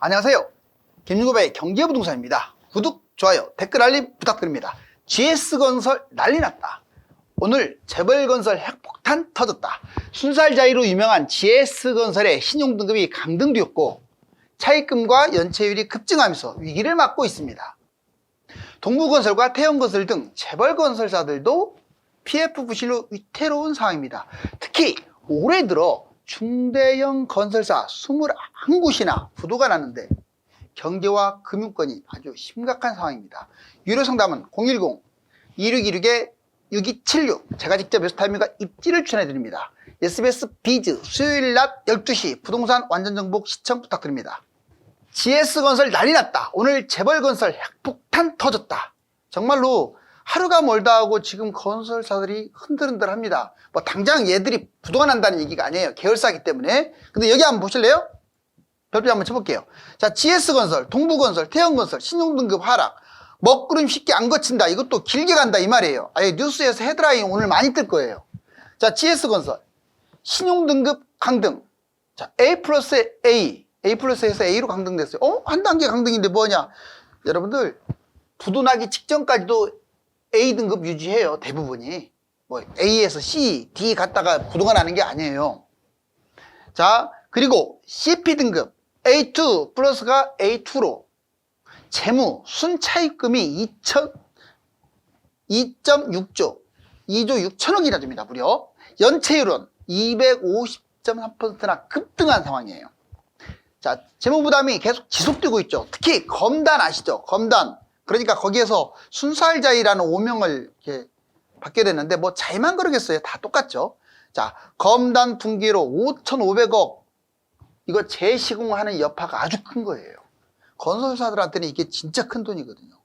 안녕하세요. 김윤구의 경제부동산입니다. 구독, 좋아요, 댓글 알림 부탁드립니다. GS건설 난리 났다. 오늘 재벌건설 핵폭탄 터졌다. 순살자이로 유명한 GS건설의 신용등급이 강등되었고 차입금과 연체율이 급증하면서 위기를 맞고 있습니다. 동부건설과 태영건설 등 재벌건설사들도 PF 부실로 위태로운 상황입니다. 특히 올해 들어 중대형 건설사 21곳이나 부도가 났는데 경제와 금융권이 아주 심각한 상황입니다. 유료 상담은 010-2616-6276 제가 직접 베스타임과 입지를 추천해드립니다. SBS 비즈 수요일 낮 12시 부동산 완전정복 시청 부탁드립니다. GS건설 난리 났다. 오늘 재벌건설 핵폭탄 터졌다. 정말로 하루가 멀다 하고 지금 건설사들이 흔들흔들 합니다. 뭐 당장 얘들이 부도가 난다는 얘기가 아니에요. 계열사기 때문에. 근데 여기 한번 보실래요? 별표 한번 쳐볼게요. 자, GS건설, 동부건설, 태영건설, 신용등급 하락, 먹구름 쉽게 안 거친다. 이것도 길게 간다 이 말이에요. 아예 뉴스에서 헤드라인 오늘 많이 뜰 거예요. 자, GS건설, 신용등급 강등. 자, A 플러스 A, A 플러스에서 A로 강등됐어요. 어? 한 단계 강등인데 뭐냐? 여러분들 부도 나기 직전까지도 A 등급 유지해요. 대부분이. 뭐 A에서 C, D 갔다가 부도가 나는 게 아니에요. 자, 그리고 CP 등급 A2 플러스가 A2로 재무 순차입금이 2천 2.6조 2조 6천억이나 됩니다. 무려 연체율은 250.3%나 급등한 상황이에요. 자, 재무 부담이 계속 지속되고 있죠. 특히 검단 아시죠? 검단. 그러니까 거기에서 순살자이라는 오명을 이렇게 받게 됐는데 뭐 자이만 그러겠어요. 다 똑같죠. 자, 검단 분기로 5,500억 이거 재시공하는 여파가 아주 큰 거예요. 건설사들한테는 이게 진짜 큰 돈이거든요.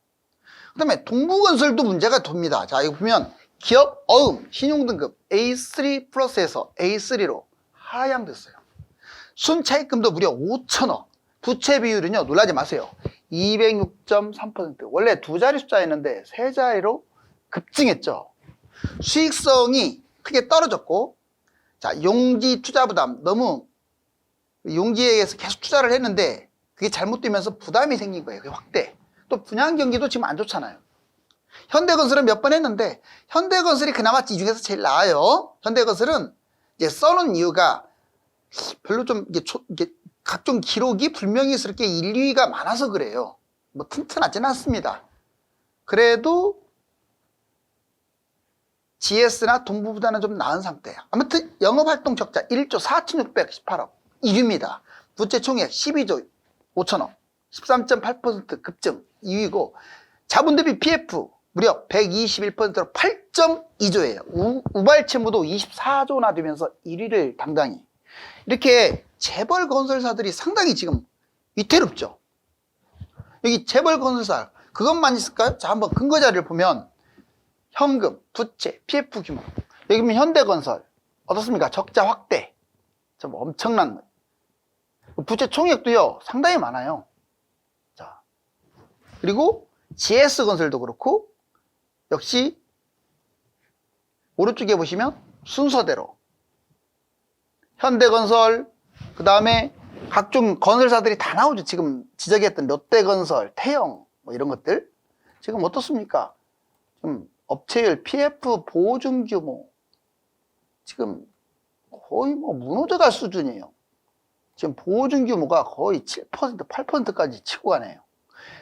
그 다음에 동부건설도 문제가 돕니다. 자, 이거 보면 기업 어음 신용등급 A3 플러스에서 A3로 하향됐어요. 순차입금도 무려 5천억. 부채 비율은요, 놀라지 마세요. 206.3%. 원래 두 자리 숫자였는데 세 자리로 급증했죠. 수익성이 크게 떨어졌고, 자, 용지 투자 부담 너무 용지에 의해서 계속 투자를 했는데 그게 잘못되면서 부담이 생긴 거예요. 그게 확대. 또 분양 경기도 지금 안 좋잖아요. 현대건설은 몇 번 했는데 현대건설이 그나마 이 중에서 제일 나아요. 현대건설은 이제 써놓은 이유가 별로 좀 이게, 초, 이게 각종 기록이 불명예스럽게 1, 2위가 많아서 그래요. 뭐 튼튼하지는 않습니다. 그래도 GS나 동부보다는 좀 나은 상태야. 아무튼 영업활동 적자 1조 4,618억 1위입니다. 부채 총액 12조 5천억 13.8% 급증 2위고 자본 대비 PF 무려 121%로 8.2조예요. 우, 우발 채무도 24조나 되면서 1위를 당당히 이렇게 재벌 건설사들이 상당히 지금 위태롭죠. 여기 재벌 건설사 그것만 있을까요? 자 한번 근거 자료를 보면 현금, 부채, PF 규모 여기 보면 현대건설 어떻습니까? 적자 확대 좀 엄청난 부채 총액도요 상당히 많아요. 자 그리고 GS건설도 그렇고 역시 오른쪽에 보시면 순서대로 현대건설 그 다음에 각종 건설사들이 다 나오죠. 지금 지적했던 롯데건설, 태영 뭐 이런 것들 지금 어떻습니까? 좀 업체율, PF 보증 규모 지금 거의 뭐 무너져갈 수준이에요. 지금 보증 규모가 거의 7%, 8%까지 치고 가네요.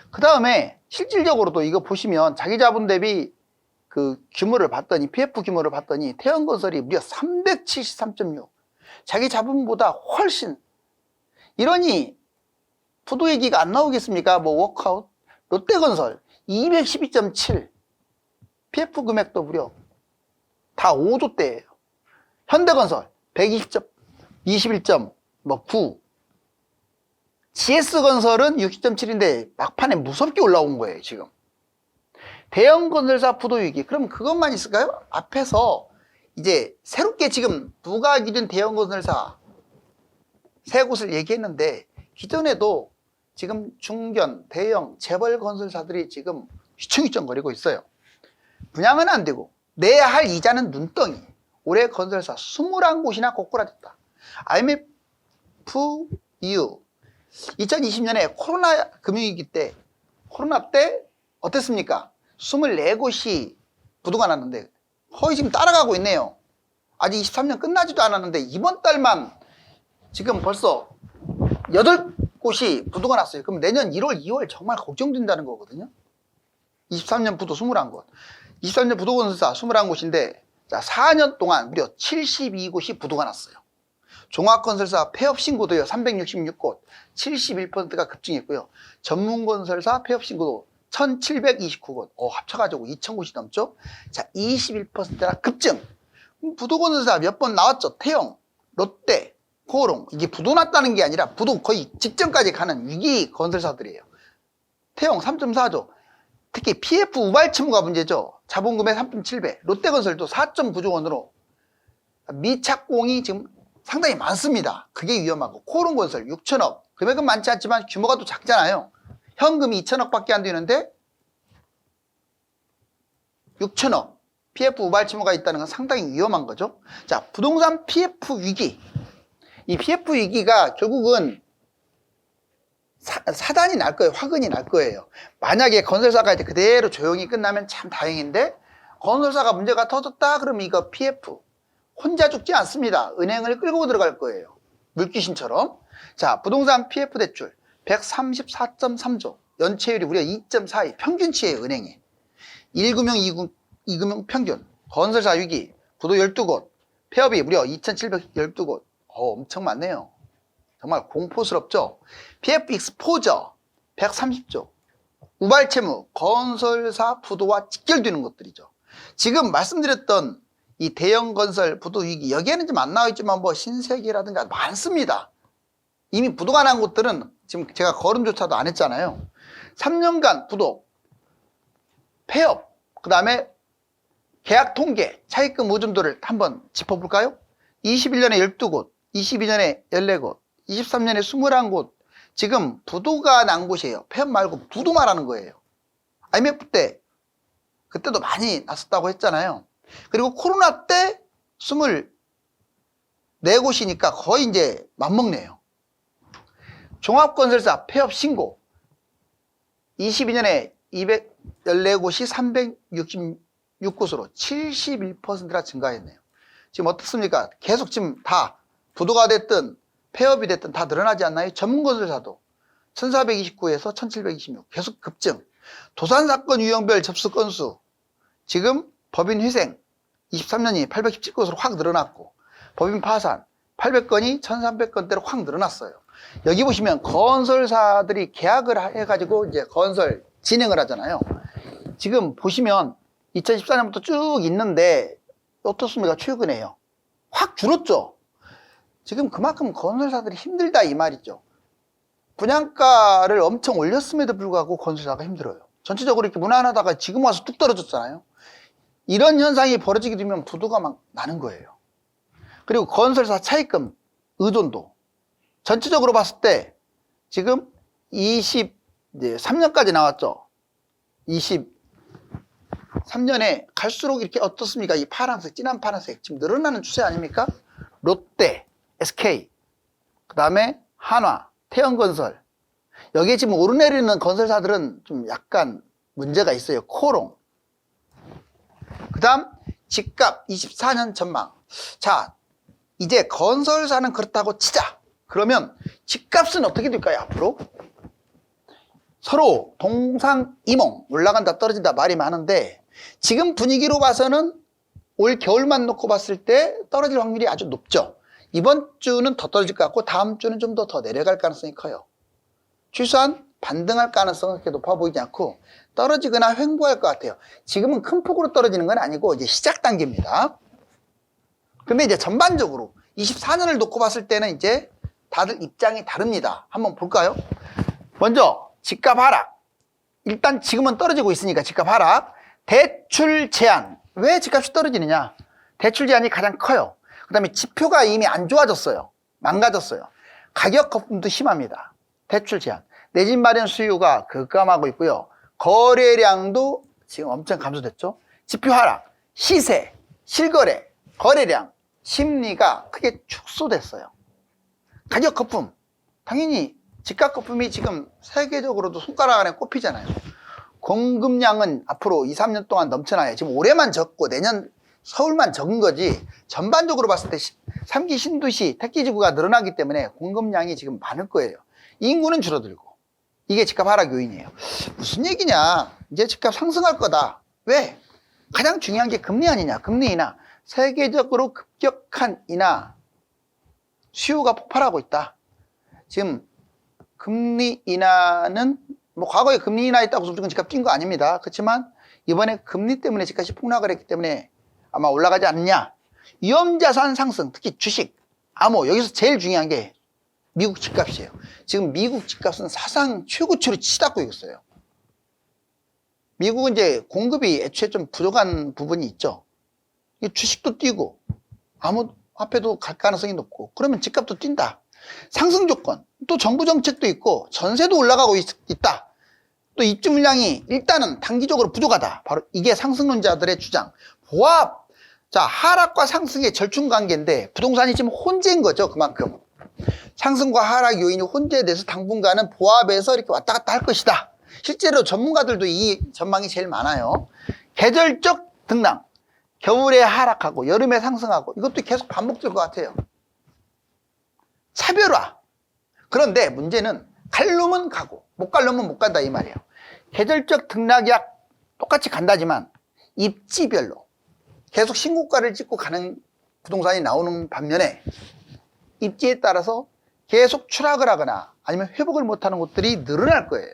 그 다음에 실질적으로도 이거 보시면 자기 자본 대비 그 규모를 봤더니 PF 규모를 봤더니 태연건설이 무려 373.6 자기 자본보다 훨씬 이러니 부도 얘기가 안 나오겠습니까? 뭐 워크아웃 롯데건설 212.7 PF 금액도 무려 다 5조대예요. 현대건설 120점 21.9 GS건설은 60.7인데 막판에 무섭게 올라온 거예요 지금 대형 건설사 부도위기 그럼 그것만 있을까요? 앞에서 이제 새롭게 지금 누가 기준 대형 건설사 세 곳을 얘기했는데 기존에도 지금 중견, 대형, 재벌 건설사들이 지금 휘청휘청거리고 있어요. 분양은 안 되고 내야 할 이자는 눈덩이. 올해 건설사 21곳이나 고꾸라졌다. IMF 이후 2020년에 코로나 금융위기 때 코로나 때 어땠습니까? 24곳이 부도가 났는데 거의 지금 따라가고 있네요. 아직 23년 끝나지도 않았는데 이번 달만 지금 벌써 8곳이 부도가 났어요. 그럼 내년 1월, 2월 정말 걱정된다는 거거든요. 23년 부도 21곳. 23년 부도 건설사 21곳인데 자, 4년 동안 무려 72곳이 부도가 났어요. 종합건설사 폐업 신고도요 366곳, 71%가 급증했고요. 전문건설사 폐업 신고도 1,729곳, 어, 합쳐가지고 2,000곳이 넘죠. 자, 21%가 급증. 음, 부도건설사 몇 번 나왔죠. 태영, 롯데, 코오롱. 이게 부도 났다는 게 아니라 부도 거의 직전까지 가는 위기 건설사들이에요. 태영 3.4조. 특히 PF 우발 채무가 문제죠. 자본금의 3.7배. 롯데건설도 4.9조 원으로 미착공이 지금 상당히 많습니다. 그게 위험하고 코오롱건설 6천억. 금액은 많지 않지만 규모가 또 작잖아요. 현금이 2천억밖에 안 되는데 6천억 PF 우발 채무가 있다는 건 상당히 위험한 거죠. 자, 부동산 PF 위기. 이 PF 위기가 결국은 사, 사단이 날 거예요. 화근이 날 거예요. 만약에 건설사가 이제 그대로 조용히 끝나면 참 다행인데 건설사가 문제가 터졌다 그러면 이거 PF 혼자 죽지 않습니다. 은행을 끌고 들어갈 거예요. 물귀신처럼. 자, 부동산 PF 대출 134.3조. 연체율이 무려 2.42. 평균치예요, 은행에. 1금융, 2금, 2금융 평균. 건설사 위기. 부도 12곳. 폐업이 무려 2,712곳. 어, 엄청 많네요. 정말 공포스럽죠? PF 익스포저 130조. 우발채무, 건설사 부도와 직결되는 것들이죠. 지금 말씀드렸던 이 대형 건설 부도 위기 여기에는 좀 안 나와 있지만 뭐 신세계라든가 많습니다. 이미 부도가 난 곳들은 지금 제가 거름조차도 안 했잖아요. 3년간 부도, 폐업, 그 다음에 계약 통계, 차입금 의존도를 한번 짚어볼까요? 21년에 12곳, 22년에 14곳, 23년에 21곳, 지금 부도가 난 곳이에요. 폐업 말고 부도 말하는 거예요. IMF 때, 그때도 많이 났었다고 했잖아요. 그리고 코로나 때 24곳이니까 거의 이제 맞먹네요. 종합건설사 폐업 신고 22년에 214곳이 366곳으로 71%나 증가했네요. 지금 어떻습니까? 계속 지금 다 부도가 됐든 폐업이 됐든 다 늘어나지 않나요? 전문건설사도 1429에서 1726 계속 급증. 도산사건 유형별 접수 건수 지금 법인 회생 23년이 817건으로 확 늘어났고 법인 파산 800건이 1300건대로 확 늘어났어요. 여기 보시면 건설사들이 계약을 해가지고 이제 건설 진행을 하잖아요. 지금 보시면 2014년부터 쭉 있는데 어떻습니까? 최근에요. 확 줄었죠? 지금 그만큼 건설사들이 힘들다 이 말이죠. 분양가를 엄청 올렸음에도 불구하고 건설사가 힘들어요. 전체적으로 이렇게 무난하다가 지금 와서 뚝 떨어졌잖아요. 이런 현상이 벌어지게 되면 부도가 막 나는 거예요. 그리고 건설사 차입금 의존도 전체적으로 봤을 때 지금 23년까지 나왔죠. 23년에 갈수록 이렇게 어떻습니까? 이 파란색, 진한 파란색 지금 늘어나는 추세 아닙니까? 롯데, SK, 그 다음에 한화, 태연건설 여기에 지금 오르내리는 건설사들은 좀 약간 문제가 있어요. 코롱. 그 다음 집값 24년 전망. 자, 이제 건설사는 그렇다고 치자. 그러면 집값은 어떻게 될까요, 앞으로? 서로 동상이몽 올라간다 떨어진다 말이 많은데 지금 분위기로 봐서는 올 겨울만 놓고 봤을 때 떨어질 확률이 아주 높죠. 이번 주는 더 떨어질 것 같고 다음 주는 좀 더 더 내려갈 가능성이 커요. 최소한 반등할 가능성은 그렇게 높아 보이지 않고 떨어지거나 횡보할 것 같아요. 지금은 큰 폭으로 떨어지는 건 아니고 이제 시작 단계입니다. 그러면 이제 전반적으로 24년을 놓고 봤을 때는 이제 다들 입장이 다릅니다. 한번 볼까요? 먼저 집값 하락. 일단 지금은 떨어지고 있으니까 집값 하락. 대출 제한. 왜 집값이 떨어지느냐? 대출 제한이 가장 커요. 그 다음에 지표가 이미 안 좋아졌어요. 망가졌어요. 가격 거품도 심합니다. 대출 제한. 내 집 마련 수요가 급감하고 있고요. 거래량도 지금 엄청 감소됐죠. 지표 하락, 시세, 실거래, 거래량, 심리가 크게 축소됐어요. 가격 거품 당연히 집값 거품이 지금 세계적으로도 손가락 안에 꼽히잖아요. 공급량은 앞으로 2, 3년 동안 넘쳐나요. 지금 올해만 적고 내년 서울만 적은 거지 전반적으로 봤을 때 3기 신도시 택지지구가 늘어나기 때문에 공급량이 지금 많을 거예요. 인구는 줄어들고 이게 집값 하락 요인이에요. 무슨 얘기냐? 이제 집값 상승할 거다. 왜? 가장 중요한 게 금리 아니냐? 금리 인하. 세계적으로 급격한 인하 수요가 폭발하고 있다. 지금 금리 인하는 뭐 과거에 금리 인하 있다고 무조건 집값 뛴 거 아닙니다. 그렇지만 이번에 금리 때문에 집값이 폭락을 했기 때문에 아마 올라가지 않느냐. 위험자산 상승, 특히 주식, 암호 여기서 제일 중요한 게 미국 집값이에요. 지금 미국 집값은 사상 최고치로 치닫고 있어요. 미국은 이제 공급이 애초에 좀 부족한 부분이 있죠. 이 주식도 뛰고 아무 화폐도 갈 가능성이 높고 그러면 집값도 뛴다. 상승 조건 또 정부 정책도 있고 전세도 올라가고 있, 있다. 또 입주 물량이 일단은 단기적으로 부족하다. 바로 이게 상승론자들의 주장. 보합. 자, 하락과 상승의 절충 관계인데 부동산이 지금 혼재인 거죠. 그만큼. 상승과 하락 요인이 혼재돼서 당분간은 보합에서 이렇게 왔다 갔다 할 것이다. 실제로 전문가들도 이 전망이 제일 많아요. 계절적 등락. 겨울에 하락하고 여름에 상승하고 이것도 계속 반복될 것 같아요. 차별화. 그런데 문제는 갈 놈은 가고 못 갈 놈은 못 간다 이 말이에요. 계절적 등락약 똑같이 간다지만 입지별로 계속 신고가를 찍고 가는 부동산이 나오는 반면에 입지에 따라서 계속 추락을 하거나 아니면 회복을 못하는 곳들이 늘어날 거예요.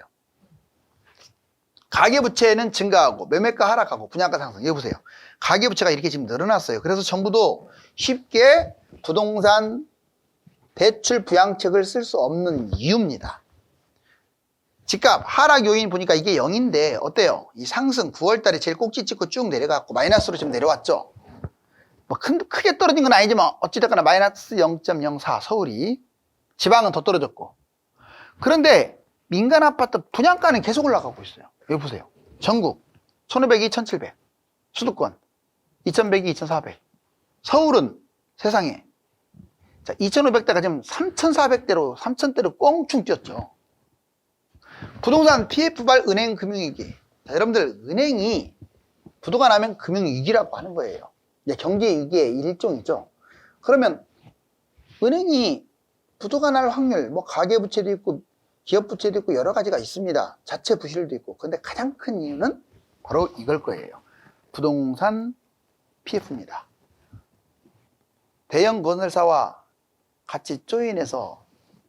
가계부채는 증가하고 매매가 하락하고 분양가 상승. 여기 보세요. 가계부채가 이렇게 지금 늘어났어요. 그래서 정부도 쉽게 부동산 대출 부양책을 쓸 수 없는 이유입니다. 집값 하락 요인 보니까 이게 0인데 어때요? 이 상승 9월 달에 제일 꼭지 찍고 쭉 내려갔고 마이너스로 지금 내려왔죠. 뭐 큰, 크게 떨어진 건 아니지만 어찌됐거나 마이너스 0.04 서울이 지방은 더 떨어졌고 그런데 민간 아파트 분양가는 계속 올라가고 있어요. 여기 보세요. 전국 1500이 1700 수도권 2100이 2400 서울은 세상에 자, 2500대가 지금 3400대로 3000대로 꽁충 뛰었죠. 부동산 PF발 은행 금융위기. 자, 여러분들 은행이 부도가 나면 금융위기라고 하는 거예요. 이제 경제위기의 일종이죠. 그러면 은행이 부도가 날 확률, 뭐 가계부채도 있고 기업 부채도 있고 여러 가지가 있습니다. 자체 부실도 있고. 근데 가장 큰 이유는 바로 이걸 거예요. 부동산 PF입니다. 대형 건설사와 같이 조인해서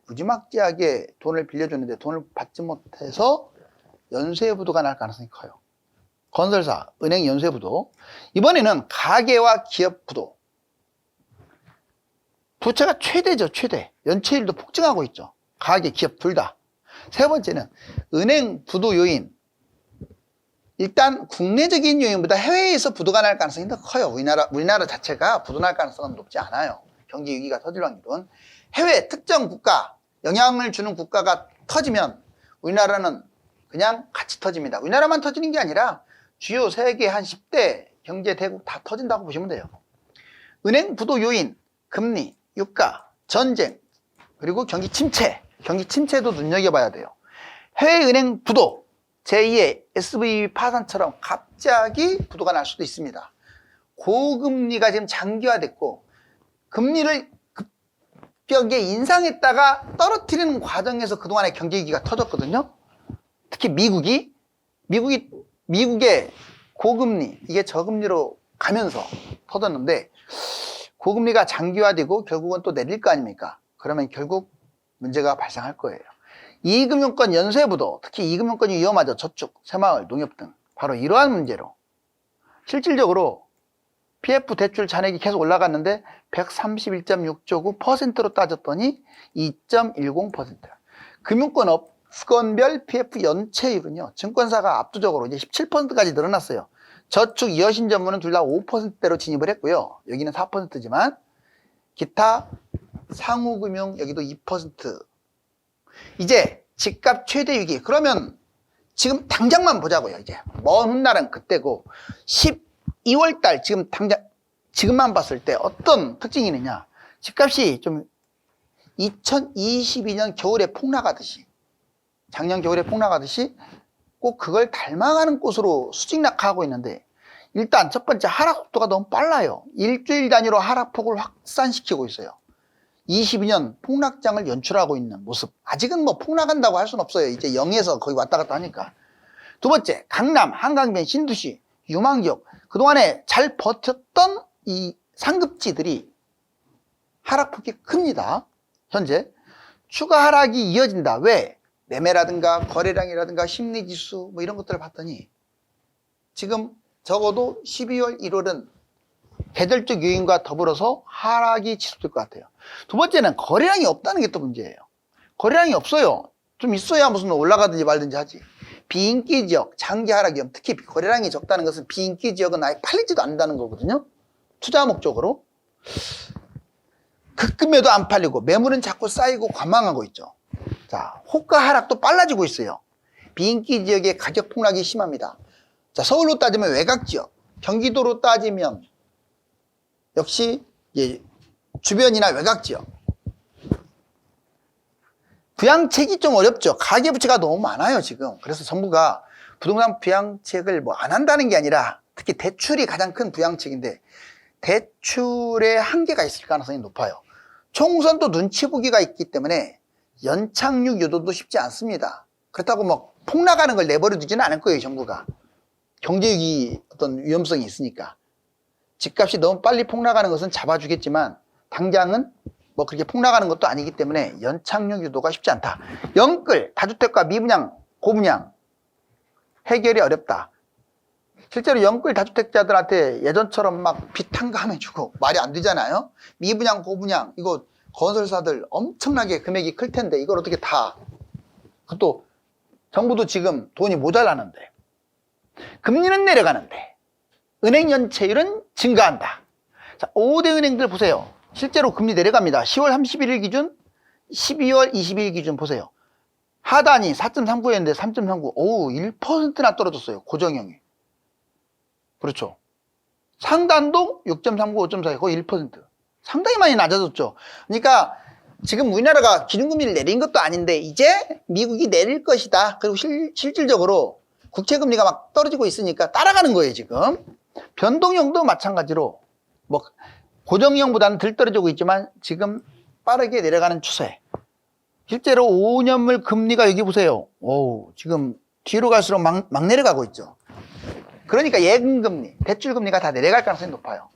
무지막지하게 돈을 빌려주는데 돈을 받지 못해서 연쇄부도가 날 가능성이 커요. 건설사, 은행 연쇄부도. 이번에는 가계와 기업 부도. 부채가 최대죠, 최대. 연체율도 폭증하고 있죠. 가계, 기업 둘 다. 세 번째는 은행 부도 요인. 일단 국내적인 요인보다 해외에서 부도가 날 가능성이 더 커요. 우리나라, 우리나라 자체가 부도 날 가능성은 높지 않아요. 경기 위기가 터질 확률은. 해외 특정 국가, 영향을 주는 국가가 터지면 우리나라는 그냥 같이 터집니다. 우리나라만 터지는 게 아니라 주요 세계 한 10대 경제 대국 다 터진다고 보시면 돼요. 은행 부도 요인, 금리, 유가, 전쟁, 그리고 경기 침체, 경기 침체도 눈여겨봐야 돼요. 해외 은행 부도, 제2의 SVB 파산처럼 갑자기 부도가 날 수도 있습니다. 고금리가 지금 장기화됐고 금리를 급격하게 인상했다가 떨어뜨리는 과정에서 그동안의 경제 위기가 터졌거든요. 특히 미국이 미국이 미국의 고금리 이게 저금리로 가면서 터졌는데 고금리가 장기화되고 결국은 또 내릴 거 아닙니까? 그러면 결국 문제가 발생할 거예요. 이금융권 연쇄부도 특히 이금융권이 위험하죠. 저축, 새마을, 농협 등 바로 이러한 문제로 실질적으로 PF 대출 잔액이 계속 올라갔는데 131.6조구 퍼센트로 따졌더니 2.10%. 금융권 업권별 PF 연체율은요. 증권사가 압도적으로 이제 17%까지 늘어났어요. 저축, 여신 전문은 둘 다 5%대로 진입을 했고요. 여기는 4%지만 기타 상호금융 여기도 2%. 이제 집값 최대 위기. 그러면 지금 당장만 보자고요. 이제 먼 훗날은 그때고 12월 달 지금 당장 지금만 봤을 때 어떤 특징이 있느냐? 집값이 좀 2022년 겨울에 폭락하듯이 작년 겨울에 폭락하듯이 꼭 그걸 닮아가는 곳으로 수직낙하하고 있는데 일단 첫 번째 하락 속도가 너무 빨라요. 일주일 단위로 하락폭을 확산시키고 있어요. 22년 폭락장을 연출하고 있는 모습. 아직은 뭐 폭락한다고 할 수는 없어요. 이제 0에서 거의 왔다 갔다 하니까. 두 번째, 강남, 한강변, 신도시, 유망지역. 그동안에 잘 버텼던 이 상급지들이 하락폭이 큽니다. 현재. 추가 하락이 이어진다. 왜? 매매라든가 거래량이라든가 심리지수 뭐 이런 것들을 봤더니 지금 적어도 12월 1월은 계절적 요인과 더불어서 하락이 지속될 것 같아요. 두 번째는 거래량이 없다는 게 또 문제예요. 거래량이 없어요. 좀 있어야 무슨 올라가든지 말든지 하지. 비인기 지역, 장기 하락이 없 특히 거래량이 적다는 것은 비인기 지역은 아예 팔리지도 않는다는 거거든요. 투자 목적으로. 급금에도 안 팔리고 매물은 자꾸 쌓이고 관망하고 있죠. 자, 호가 하락도 빨라지고 있어요. 비인기 지역의 가격 폭락이 심합니다. 자, 서울로 따지면 외곽 지역, 경기도로 따지면 역시 예, 주변이나 외곽 지역. 부양책이 좀 어렵죠. 가계부채가 너무 많아요, 지금. 그래서 정부가 부동산 부양책을 뭐 안 한다는 게 아니라 특히 대출이 가장 큰 부양책인데 대출에 한계가 있을 가능성이 높아요. 총선도 눈치 보기가 있기 때문에 연착륙 유도도 쉽지 않습니다. 그렇다고 뭐 폭락하는 걸 내버려 두지는 않을 거예요, 정부가. 경제위기 어떤 위험성이 있으니까. 집값이 너무 빨리 폭락하는 것은 잡아주겠지만 당장은 뭐 그렇게 폭락하는 것도 아니기 때문에 연착륙 유도가 쉽지 않다. 영끌, 다주택과 미분양, 고분양 해결이 어렵다. 실제로 영끌 다주택자들한테 예전처럼 막 비탄감해주고 말이 안 되잖아요. 미분양, 고분양 이거 건설사들 엄청나게 금액이 클 텐데 이걸 어떻게 다 그것도 정부도 지금 돈이 모자라는데 금리는 내려가는데 은행 연체율은 증가한다. 자, 5대 은행들 보세요. 실제로 금리 내려갑니다. 10월 31일 기준, 12월 22일 기준 보세요. 하단이 4.39였는데 3.39. 오우, 1%나 떨어졌어요. 고정형이. 그렇죠. 상단도 6.39, 5.4, 거의 1%. 상당히 많이 낮아졌죠. 그러니까 지금 우리나라가 기준금리를 내린 것도 아닌데 이제 미국이 내릴 것이다. 그리고 실, 실질적으로 국채금리가 막 떨어지고 있으니까 따라가는 거예요, 지금. 변동형도 마찬가지로 뭐 고정형보다는 덜 떨어지고 있지만 지금 빠르게 내려가는 추세. 실제로 5년물 금리가 여기 보세요. 오, 지금 뒤로 갈수록 막, 막 내려가고 있죠. 그러니까 예금금리, 대출금리가 다 내려갈 가능성이 높아요.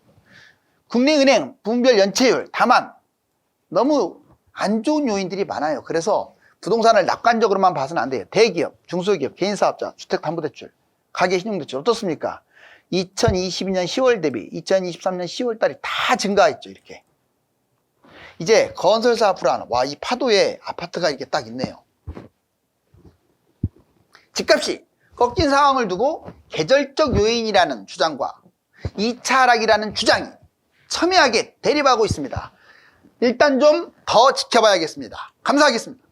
국내은행 분별 연체율 다만 너무 안 좋은 요인들이 많아요. 그래서 부동산을 낙관적으로만 봐서는 안 돼요. 대기업, 중소기업, 개인사업자, 주택담보대출, 가계신용대출 어떻습니까? 2022년 10월 대비 2023년 10월 달이 다 증가했죠. 이렇게. 이제 건설사 불안, 와, 이 파도에 아파트가 이렇게 딱 있네요. 집값이 꺾인 상황을 두고 계절적 요인이라는 주장과 2차 하락이라는 주장이 첨예하게 대립하고 있습니다. 일단 좀 더 지켜봐야겠습니다. 감사하겠습니다.